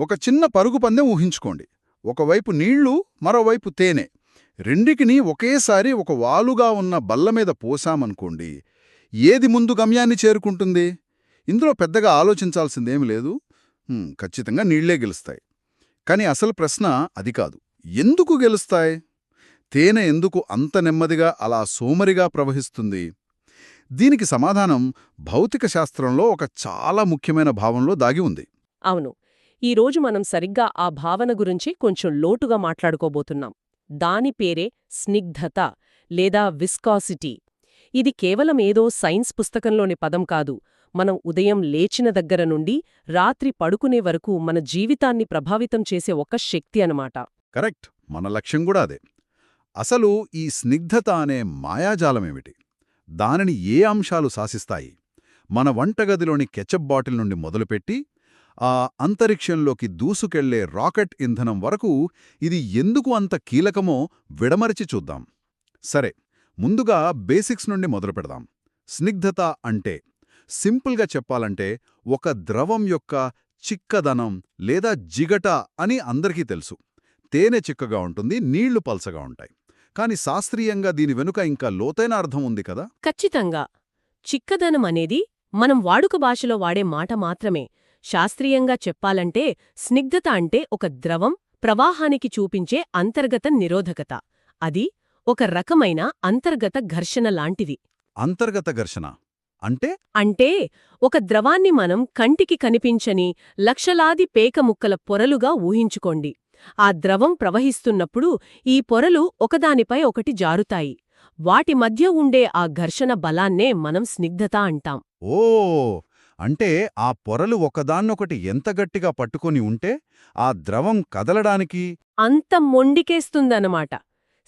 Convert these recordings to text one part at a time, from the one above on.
ఒక చిన్న పరుగు పందెం ఊహించుకోండి. ఒకవైపు నీళ్ళు మరోవైపు తేనె. రెండికిని ఒకేసారి ఒక వాలుగా ఉన్న బల్ల మీద పోసామనుకోండి ఏది ముందు గమ్యాన్ని చేరుకుంటుంది? ఇందులో పెద్దగా ఆలోచించాల్సిందేమి లేదు. ఖచ్చితంగా నీళ్ళే గెలుస్తాయి. కానీ అసలు ప్రశ్న అది కాదు. ఎందుకు గెలుస్తాయి? తేనె ఎందుకు అంత నెమ్మదిగా అలా సోమరిగా ప్రవహిస్తుంది? దీనికి సమాధానం భౌతిక శాస్త్రంలో ఒక చాలా ముఖ్యమైన భావంలో దాగి ఉంది. అవును. ఈరోజు మనం సరిగ్గా ఆ భావన గురించి కొంచెం లోటుగా మాట్లాడుకోబోతున్నాం. దాని పేరే స్నిగ్ధత లేదా విస్కాసిటీ. ఇది కేవలం ఏదో సైన్స్ పుస్తకంలోని పదం కాదు. మనం ఉదయం లేచిన దగ్గర నుండి రాత్రి పడుకునే వరకు మన జీవితాన్ని ప్రభావితం చేసే ఒక శక్తి అనమాట కరెక్ట్. మన లక్ష్యం కూడా అదే. అసలు ఈ స్నిగ్ధత అనే మాయాజాలమేమిటి? దానిని ఏ అంశాలు శాసిస్తాయి? మన వంటగదిలోని కెచప్ బాటిల్ నుండి మొదలుపెట్టి ఆ అంతరిక్షంలోకి దూసుకెళ్ళే రాకెట్ ఇంధనం వరకు ఇది ఎందుకు అంత కీలకమో విడమరిచి చూద్దాం. సరే ముందుగా బేసిక్స్ నుండి మొదలుపెడదాం స్నిగ్ధత అంటే సింపుల్గా చెప్పాలంటే ఒక ద్రవం యొక్క చిక్కదనం లేదా జిగట అని అందరికీ తెలుసు. తేనె చిక్కగా ఉంటుంది నీళ్ళు పల్చగా ఉంటాయి. కాని శాస్త్రీయంగా దీని వెనుక ఇంకా లోతైన అర్థం ఉంది కదా? ఖచ్చితంగా. చిక్కదనం అనేది మనం వాడుక భాషలో వాడే మాట మాత్రమే. శాస్త్రీయంగా చెప్పాలంటే స్నిగ్ధత అంటే ఒక ద్రవం ప్రవాహానికి చూపించే అంతర్గత నిరోధకత. అది ఒక రకమైన అంతర్గత ఘర్షణ లాంటిది. అంతర్గత ఘర్షణ అంటే? అంటే ఒక ద్రవాన్ని మనం కంటికి కనిపించని లక్షలాది పేకముక్కల పొరలుగా ఊహించుకోండి. ఆ ద్రవం ప్రవహిస్తున్నప్పుడు ఈ పొరలు ఒకదానిపై ఒకటి జారుతాయి. వాటి మధ్య ఉండే ఆ ఘర్షణ బలాన్నే మనం స్నిగ్ధత అంటాం. ఓ అంటే ఆ పొరలు ఒకదాన్నొకటి ఎంత గట్టిగా పట్టుకొని ఉంటే ఆ ద్రవం కదలడానికి అంత మొండికేస్తుందన్నమాట.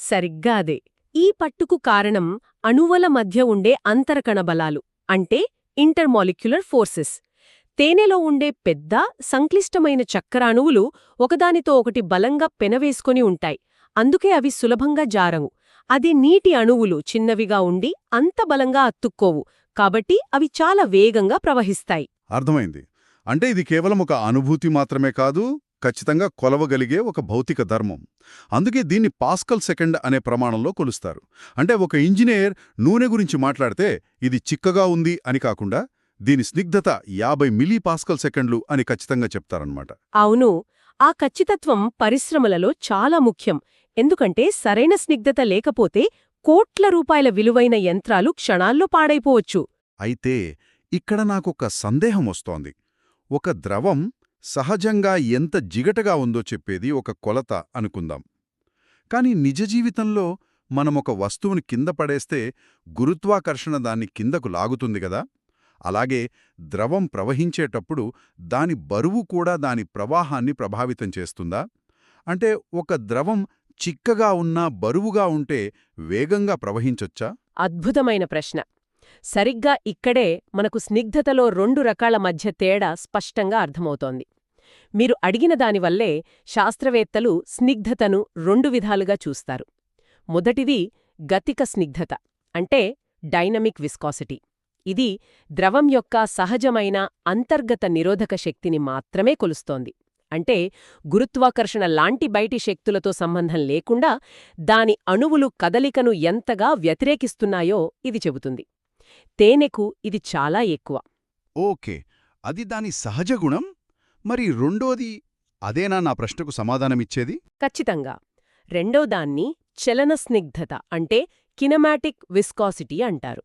సరిగ్గా అదే. ఈ పట్టుకు కారణం అణువుల మధ్య ఉండే అంతరకణ బలాలు అంటే ఇంటర్మాలిక్యులర్ ఫోర్సెస్. తేనెలో ఉండే పెద్ద సంక్లిష్టమైన చక్రాణువులు ఒకదానితో ఒకటి బలంగా పెనవేసుకొని ఉంటాయి. అందుకే అవి సులభంగా జారవు. అది నీటి అణువులు చిన్నవిగా ఉండి అంత బలంగా అత్తుక్కోవు కాబట్టి అవి చాలా వేగంగా ప్రవహిస్తాయి. అర్థమైంది. అంటే ఇది కేవలం ఒక అనుభూతి మాత్రమే కాదు ఖచ్చితంగా కొలవగలిగే ఒక భౌతిక ధర్మం. అందుకే దీన్ని పాస్కల్ సెకండ్ అనే ప్రమాణంలో కొలుస్తారు. అంటే ఒక ఇంజనీర్ నూనె గురించి మాట్లాడితే ఇది చిక్కగా ఉంది అని కాకుండా దీని స్నిగ్ధత యాభై మిలీ పాస్కల్ సెకండ్లు అని ఖచ్చితంగా చెప్తారన్నమాట. అవును. ఆ ఖచ్చితత్వం పరిశ్రమలలో చాలా ముఖ్యం. ఎందుకంటే సరైన స్నిగ్ధత లేకపోతే కోట్ల రూపాయల విలువైన యంత్రాలు క్షణాల్లో పాడైపోవచ్చు. అయితే ఇక్కడ నాకొక సందేహం వస్తోంది. ఒక ద్రవం సహజంగా ఎంత జిగటగా ఉందో చెప్పేది ఒక కొలత అనుకుందాం. కాని నిజ జీవితంలో మనమొక వస్తువుని కింద పడేస్తే గురుత్వాకర్షణ దాన్ని కిందకు లాగుతుంది గదా అలాగే ద్రవం ప్రవహించేటప్పుడు దాని బరువు కూడా దాని ప్రవాహాన్ని ప్రభావితం చేస్తుందా? అంటే ఒక ద్రవం చిక్కగా ఉన్నా బరువుగా ఉంటే వేగంగా ప్రవహించొచ్చా? అద్భుతమైన ప్రశ్న. సరిగ్గా ఇక్కడే మనకు స్నిగ్ధతలో రెండు రకాల మధ్య తేడా స్పష్టంగా అర్థమవుతోంది. మీరు అడిగిన దానివల్లే శాస్త్రవేత్తలు స్నిగ్ధతను రెండు విధాలుగా చూస్తారు. మొదటిది గతిక స్నిగ్ధత అంటే డైనమిక్ విస్కాసిటీ. ఇది ద్రవం యొక్క సహజమైన అంతర్గత నిరోధక శక్తిని మాత్రమే కొలుస్తోంది. అంటే గురుత్వాకర్షణ లాంటి బయటి శక్తులతో సంబంధం లేకుండా దాని అణువులు కదలికను ఎంతగా వ్యతిరేకిస్తున్నాయో ఇది చెబుతుంది. తేనెకు ఇది చాలా ఎక్కువ. ఓకే. అది దాని సహజ గుణం? మరి రెండోది అదేనా నా ప్రశ్నకు సమాధానమిచ్చేది? ఖచ్చితంగా. రెండోదాన్ని చలన స్నిగ్ధత అంటే కినమాటిక్ విస్కాసిటీ అంటారు.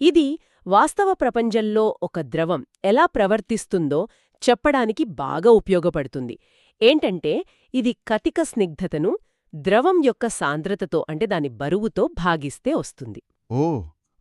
ఇది వాస్తవ ప్రపంచంలో ఒక ద్రవం ఎలా ప్రవర్తిస్తుందో చెప్పడానికి బాగా ఉపయోగపడుతుంది. ఏంటంటే ఇది కతిక స్నిగ్ధతను ద్రవం యొక్క సాంద్రతతో అంటే దాని బరువుతో భాగిస్తే వస్తుంది. ఓ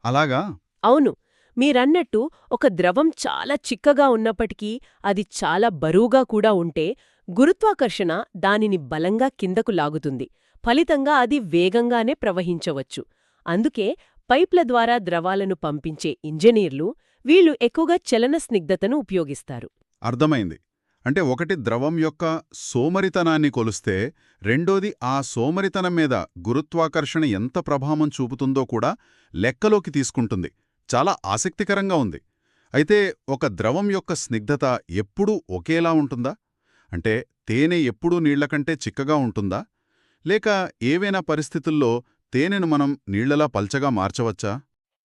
అలాగా? అవును. మీరన్నట్టు ఒక ద్రవం చాలా చిక్కగా ఉన్నప్పటికీ అది చాలా బరువుగా కూడా ఉంటే గురుత్వాకర్షణ దానిని బలంగా కిందకు లాగుతుంది. ఫలితంగా అది వేగంగానే ప్రవహించవచ్చు. అందుకే పైప్ల ద్వారా ద్రవాలను పంపించే ఇంజనీర్లు వీళ్ళు ఎక్కువగా చలన స్నిగ్ధతను ఉపయోగిస్తారు. అర్థమైంది. అంటే ఒకటి ద్రవం యొక్క సోమరితనాన్ని కొలుస్తే రెండోది ఆ సోమరితనం మీద గురుత్వాకర్షణ ఎంత ప్రభావం చూపుతుందో కూడా లెక్కలోకి తీసుకుంటుంది. చాలా ఆసక్తికరంగా ఉంది. అయితే ఒక ద్రవం యొక్క స్నిగ్ధత ఎప్పుడూ ఒకేలా ఉంటుందా? అంటే తేనె ఎప్పుడూ నీళ్ళకంటే చిక్కగా ఉంటుందా? లేక ఏవైనా పరిస్థితుల్లో తేనెను మనం నీళ్ళలా పల్చగా మార్చవచ్చా?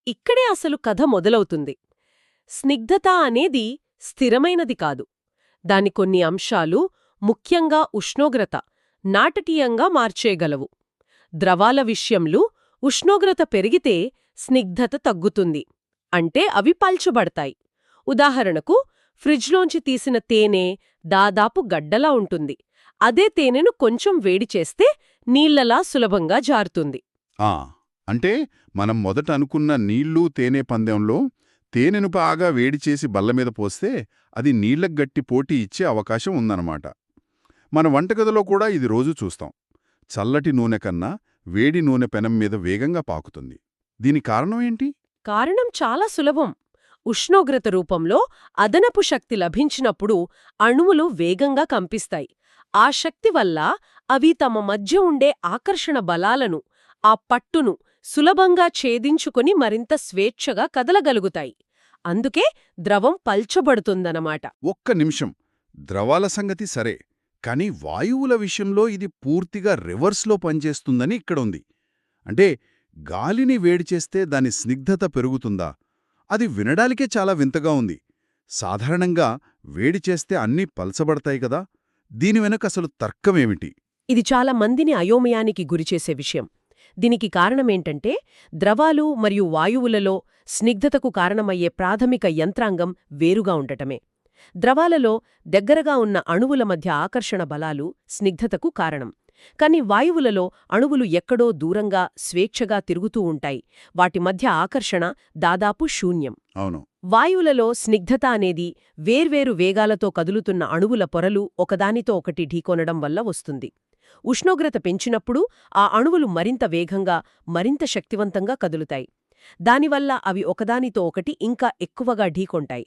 ఇక్కడే అసలు కథ మొదలవుతుంది. స్నిగ్ధత అనేది స్థిరమైనది కాదు. దాని కొన్ని అంశాలు ముఖ్యంగా ఉష్ణోగ్రత నాటకీయంగా మార్చేయగలవు. ద్రవాల విషయంలో ఉష్ణోగ్రత పెరిగితే స్నిగ్ధత తగ్గుతుంది. అంటే అవి పల్చబడతాయి. ఉదాహరణకు ఫ్రిడ్జ్లోంచి తీసిన తేనె దాదాపు గడ్డలా ఉంటుంది. అదే తేనెను కొంచెం వేడి చేస్తే నీళ్ళలా సులభంగా జారుతుంది. ఆ! అంటే మనం మొదట అనుకున్న నీళ్ళు తేనె పందెంలో తేనెను బాగా వేడి చేసి బల్లమీద పోస్తే అది నీళ్ళకు గట్టి పోటీ ఇచ్చే అవకాశం ఉందన్నమాట. మన వంటగదిలో కూడా ఇది రోజు చూస్తాం. చల్లటి నూనె కన్నా వేడి నూనె పెనం మీద వేగంగా పాకుతుంది. దీని కారణం ఏంటి? కారణం చాలా సులభం. ఉష్ణోగ్రత రూపంలో అదనపు శక్తి లభించినప్పుడు అణువులు వేగంగా కంపిస్తాయి. ఆ శక్తి వల్ల అవి తమ మధ్య ఉండే ఆకర్షణ బలాలను ఆ పట్టును సులభంగా ఛేదించుకుని మరింత స్వేచ్ఛగా కదలగలుగుతాయి. అందుకే ద్రవం పల్చబడుతుందనమాట ఒక్క నిమిషం. ద్రవాల సంగతి సరే కానీ వాయువుల విషయంలో ఇది పూర్తిగా రివర్స్లో పనిచేస్తుందని ఇక్కడుంది. అంటే గాలిని వేడి చేస్తే దాని స్నిగ్ధత పెరుగుతుందా? అది వినడానికే చాలా వింతగా ఉంది. సాధారణంగా వేడి చేస్తే అన్నీ పల్చబడతాయి కదా? దీని వెనక అసలు తర్కమేమిటి? ఇది చాలా మందిని అయోమయానికి గురిచేసే విషయం. దీనికి కారణమేంటంటే ద్రవాలు మరియు వాయువులలో స్నిగ్ధతకు కారణమయ్యే ప్రాథమిక యంత్రాంగం వేరుగా ఉండటమే. ద్రవాలలో దగ్గరగా ఉన్న అణువుల మధ్య ఆకర్షణ బలాలు స్నిగ్ధతకు కారణం. కాని వాయువులలో అణువులు ఎక్కడో దూరంగా స్వేచ్ఛగా తిరుగుతూ ఉంటాయి. వాటి మధ్య ఆకర్షణ దాదాపు శూన్యం. అవును. వాయువులలో స్నిగ్ధత అనేది వేర్వేరు వేగాలతో కదులుతున్న అణువుల పొరలు ఒకదానితో ఒకటి ఢీకొనడం వల్ల వస్తుంది. ఉష్ణోగ్రత పెంచినప్పుడు ఆ అణువులు మరింత వేగంగా మరింత శక్తివంతంగా కదులుతాయి. దానివల్ల అవి ఒకదానితో ఒకటి ఇంకా ఎక్కువగా ఢీకొంటాయి.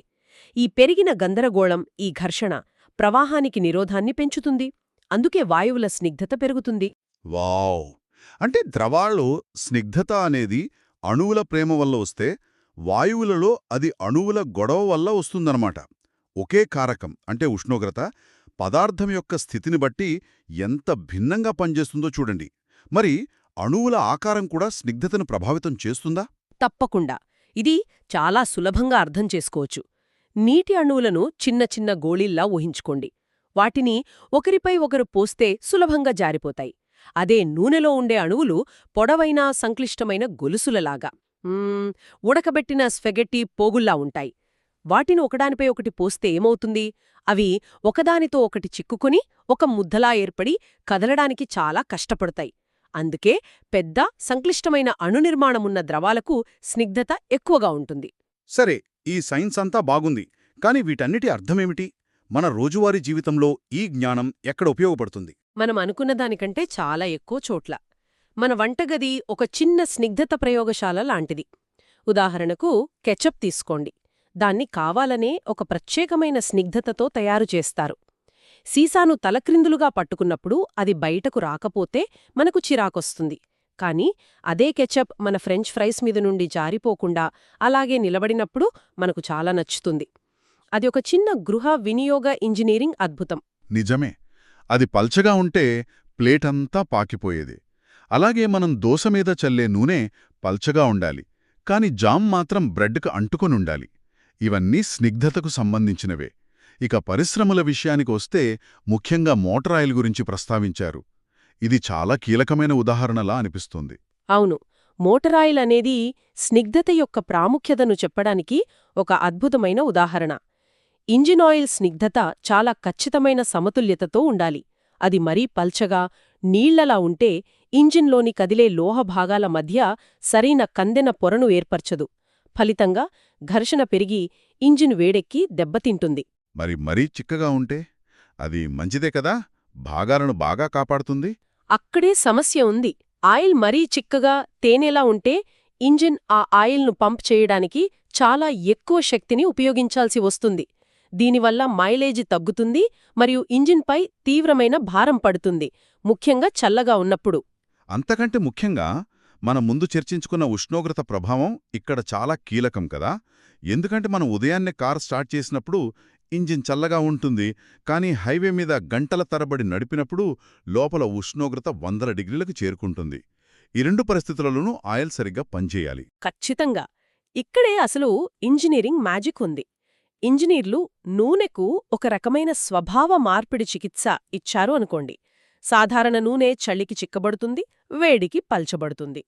ఈ పెరిగిన గందరగోళం ఈ ఘర్షణ ప్రవాహానికి నిరోధాన్ని పెంచుతుంది. అందుకే వాయువుల స్నిగ్ధత పెరుగుతుంది. వావ్! అంటే ద్రవాల్లో స్నిగ్ధత అనేది అణువుల ప్రేమ వల్ల వస్తే వాయువులలో అది అణువుల గొడవ వల్ల వస్తుందన్నమాట. ఒకే కారకం అంటే ఉష్ణోగ్రత పదార్థం యొక్క స్థితిని బట్టి ఎంత భిన్నంగా పనిచేస్తుందో చూడండి. మరి అణువుల ఆకారం కూడా స్నిగ్ధతను ప్రభావితం చేస్తుందా? తప్పకుండా. ఇది చాలా సులభంగా అర్థం చేసుకోవచ్చు. నీటి అణువులను చిన్న చిన్న గోళీల్లా ఊహించుకోండి. వాటిని ఒకరిపై ఒకరు పోస్తే సులభంగా జారిపోతాయి. అదే నూనెలో ఉండే అణువులు పొడవైన సంక్లిష్టమైన గొలుసులలాగా. ఉడకబెట్టిన స్పెగెట్టి పోగుల్లా ఉంటాయి. వాటిని ఒకదానిపై ఒకటి పోస్తే ఏమవుతుంది? అవి ఒకదానితో ఒకటి చిక్కుకుని ఒక ముద్దలా ఏర్పడి కదలడానికి చాలా కష్టపడతాయి. అందుకే పెద్ద సంక్లిష్టమైన అణునిర్మాణమున్న ద్రవాలకు స్నిగ్ధత ఎక్కువగా ఉంటుంది. సరే ఈ సైన్స్ అంతా బాగుంది. కాని వీటన్నిటి అర్థమేమిటి? మన రోజువారీ జీవితంలో ఈ జ్ఞానం ఎక్కడ ఉపయోగపడుతుంది? మనం అనుకున్న దానికంటే చాలా ఎక్కువ చోట్ల. మన వంటగది ఒక చిన్న స్నిగ్ధత ప్రయోగశాల లాంటిది. ఉదాహరణకు కెచప్ తీసుకోండి. దాన్ని కావాలనే ఒక ప్రత్యేకమైన స్నిగ్ధతతో తయారు చేస్తారు. సీసాను తలక్రిందులుగా పట్టుకున్నప్పుడు అది బయటకు రాకపోతే మనకు చిరాకొస్తుంది. కానీ అదే కెచప్ మన ఫ్రెంచ్ ఫ్రైస్ మీద నుండి జారిపోకుండా అలాగే నిలబడినప్పుడు మనకు చాలా నచ్చుతుంది. అది ఒక చిన్న గృహ వినియోగ ఇంజనీరింగ్ అద్భుతం. నిజమే. అది పల్చగా ఉంటే ప్లేటంతా పాకిపోయేది. అలాగే మనం దోశ మీద చల్లే నూనె పల్చగా ఉండాలి. కాని జామ్ మాత్రం బ్రెడ్కు అంటుకొనుండాలి ఇవన్నీ స్నిగ్ధతకు సంబంధించినవే. ఇక పరిశ్రమల విషయానికి వస్తే ముఖ్యంగా మోటార్ ఆయిల్ గురించి ప్రస్తావించారు. ఇది చాలా కీలకమైన ఉదాహరణలా అనిపిస్తుంది. అవును. మోటరాయిల్ అనేది స్నిగ్ధత యొక్క ప్రాముఖ్యతను చెప్పడానికి ఒక అద్భుతమైన ఉదాహరణ. ఇంజిన్ ఆయిల్ స్నిగ్ధత చాలా ఖచ్చితమైన సమతుల్యతతో ఉండాలి. అది మరీ పల్చగా నీళ్ళలా ఉంటే ఇంజిన్లోని కదిలే లోహ భాగాల మధ్య సరైన కందెన పొరను ఏర్పరచదు. ఫలితంగా ఘర్షణ పెరిగి ఇంజిన్ వేడెక్కి దెబ్బతింటుంది. మరి మరీ చిక్కగా ఉంటే? అది మంచిదే కదా? భాగాలను బాగా కాపాడుతుంది? అక్కడే సమస్య ఉంది. ఆయిల్ మరీ చిక్కగా తేనెలా ఉంటే ఇంజిన్ ఆ ఆయిల్ను పంప్ చేయడానికి చాలా ఎక్కువ శక్తిని ఉపయోగించాల్సి వస్తుంది. దీనివల్ల మైలేజీ తగ్గుతుంది మరియు ఇంజిన్పై తీవ్రమైన భారం పడుతుంది ముఖ్యంగా చల్లగా ఉన్నప్పుడు. అంతకంటే ముఖ్యంగా మనం ముందు చర్చించుకున్న ఉష్ణోగ్రత ప్రభావం ఇక్కడ చాలా కీలకం కదా. ఎందుకంటే మనం ఉదయాన్నే కారు స్టార్ట్ చేసినప్పుడు ఇంజిన్ చల్లగా ఉంటుంది. కానీ హైవే మీద గంటల తరబడి నడిపినప్పుడు లోపల ఉష్ణోగ్రత వందల డిగ్రీలకు చేరుకుంటుంది. ఈ రెండు పరిస్థితులలోనూ ఆయిల్ సరిగ్గా పనిచేయాలి. ఖచ్చితంగా. ఇక్కడే అసలు ఇంజనీరింగ్ మ్యాజిక్ ఉంది. ఇంజనీర్లు నూనెకు ఒక రకమైన స్వభావ మార్పిడి చికిత్స ఇచ్చారు అనుకోండి. సాధారణ నూనె చలికి చిక్కబడుతుంది వేడికి పల్చబడుతుంది.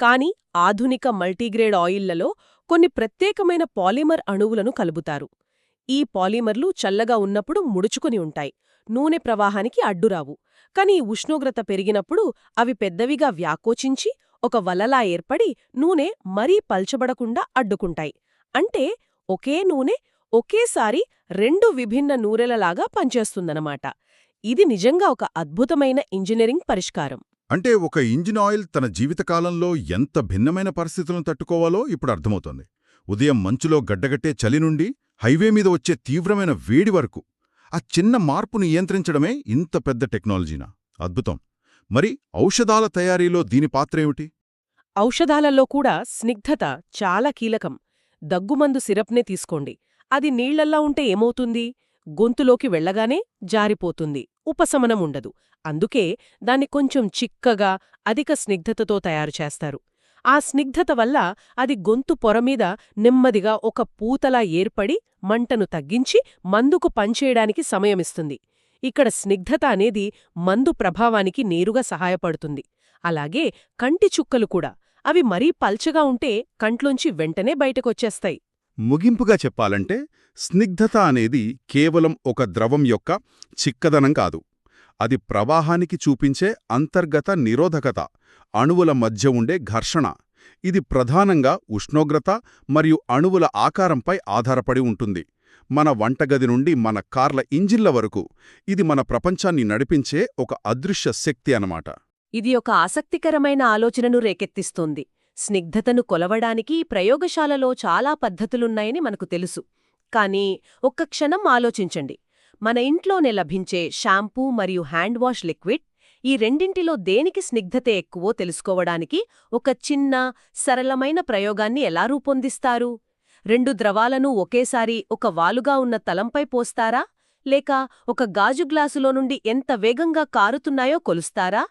కాని ఆధునిక మల్టీగ్రేడ్ ఆయిల్లలో కొన్ని ప్రత్యేకమైన పాలిమర్ అణువులను కలుపుతారు. ఈ పాలిమర్లు చల్లగా ఉన్నప్పుడు ముడుచుకుని ఉంటాయి నూనె ప్రవాహానికి అడ్డురావు. కాని ఉష్ణోగ్రత పెరిగినప్పుడు అవి పెద్దవిగా వ్యాకోచించి ఒక వలలా ఏర్పడి నూనె మరీ పల్చబడకుండా అడ్డుకుంటాయి. అంటే ఒకే నూనె ఒకేసారి రెండు విభిన్న నూరెలలాగా పనిచేస్తుందన్నమాట. ఇది నిజంగా ఒక అద్భుతమైన ఇంజనీరింగ్ పరిష్కారం. అంటే ఒక ఇంజిన్ ఆయిల్ తన జీవితకాలంలో ఎంత భిన్నమైన పరిస్థితులను తట్టుకోవాలో ఇప్పుడు అర్థమవుతోంది. ఉదయం మంచులో గడ్డగట్టే చలి నుండి హైవే మీద వచ్చే తీవ్రమైన వేడి వరకు ఆ చిన్న మార్పును నియంత్రించడమే ఇంత పెద్ద టెక్నాలజీనా? అద్భుతం. మరి ఔషధాల తయారీలో దీని పాత్రేమిటి ఔషధాలలో కూడా స్నిగ్ధత చాలా కీలకం. దగ్గుమందు సిరప్నే తీసుకోండి. అది నీళ్ళల్లా ఉంటే ఏమవుతుంది? గొంతులోకి వెళ్ళగానే జారిపోతుంది. ఉపశమనం ఉండదు అందుకే దాన్ని కొంచెం చిక్కగా అధిక స్నిగ్ధతతో తయారు చేస్తారు. ఆ స్నిగ్ధత వల్ల అది గొంతు పొరమీద నెమ్మదిగా ఒక పూతలా ఏర్పడి మంటను తగ్గించి మందుకు పనిచేయడానికి సమయమిస్తుంది. ఇక్కడ స్నిగ్ధత అనేది మందు ప్రభావానికి నేరుగా సహాయపడుతుంది. అలాగే కంటి చుక్కలు కూడా. అవి మరీ పల్చగా ఉంటే కంట్లోంచి వెంటనే బయటకొచ్చేస్తాయి. ముగింపుగా చెప్పాలంటే స్నిగ్ధత అనేది కేవలం ఒక ద్రవం యొక్క చిక్కదనం కాదు. అది ప్రవాహానికి చూపించే అంతర్గత నిరోధకత అణువుల మధ్య ఉండే ఘర్షణ. ఇది ప్రధానంగా ఉష్ణోగ్రత మరియు అణువుల ఆకారంపై ఆధారపడి ఉంటుంది. మన వంటగది నుండి మన కార్ల ఇంజిన్ల వరకు ఇది మన ప్రపంచాన్ని నడిపించే ఒక అదృశ్య శక్తి అన్నమాట. ఇది ఒక ఆసక్తికరమైన ఆలోచనను రేకెత్తిస్తోంది. స్నిగ్ధతను కొలవడానికి ప్రయోగశాలలో చాలా పద్ధతులున్నాయని మనకు తెలుసు. కానీ ఒక్క క్షణం ఆలోచించండి. మన ఇంట్లోనే లభించే షాంపూ మరియు హ్యాండ్ వాష్ లిక్విడ్ ఈ రెండింటిలో దేనికి స్నిగ్ధత ఎక్కువో తెలుసుకోవడానికి ఒక చిన్న సరళమైన ప్రయోగాన్ని ఎలా రూపొందిస్తారు? రెండు ద్రవాలను ఒకేసారి ఒక వాలుగా ఉన్న తలంపై పోస్తారా? లేక ఒక గాజు గ్లాసులో నుండి ఎంత వేగంగా కారుతున్నాయో కొలుస్తారా?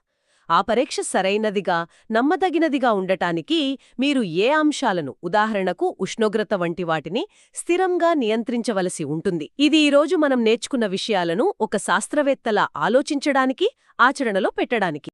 ఆ పరీక్ష సరైనదిగా నమ్మదగినదిగా ఉండటానికి మీరు ఏ అంశాలను ఉదాహరణకు ఉష్ణోగ్రత వంటి వాటిని స్థిరంగా నియంత్రించవలసి ఉంటుంది. ఇది ఈరోజు మనం నేర్చుకున్న విషయాలను ఒక శాస్త్రవేత్తలా ఆలోచించడానికి ఆచరణలో పెట్టడానికి.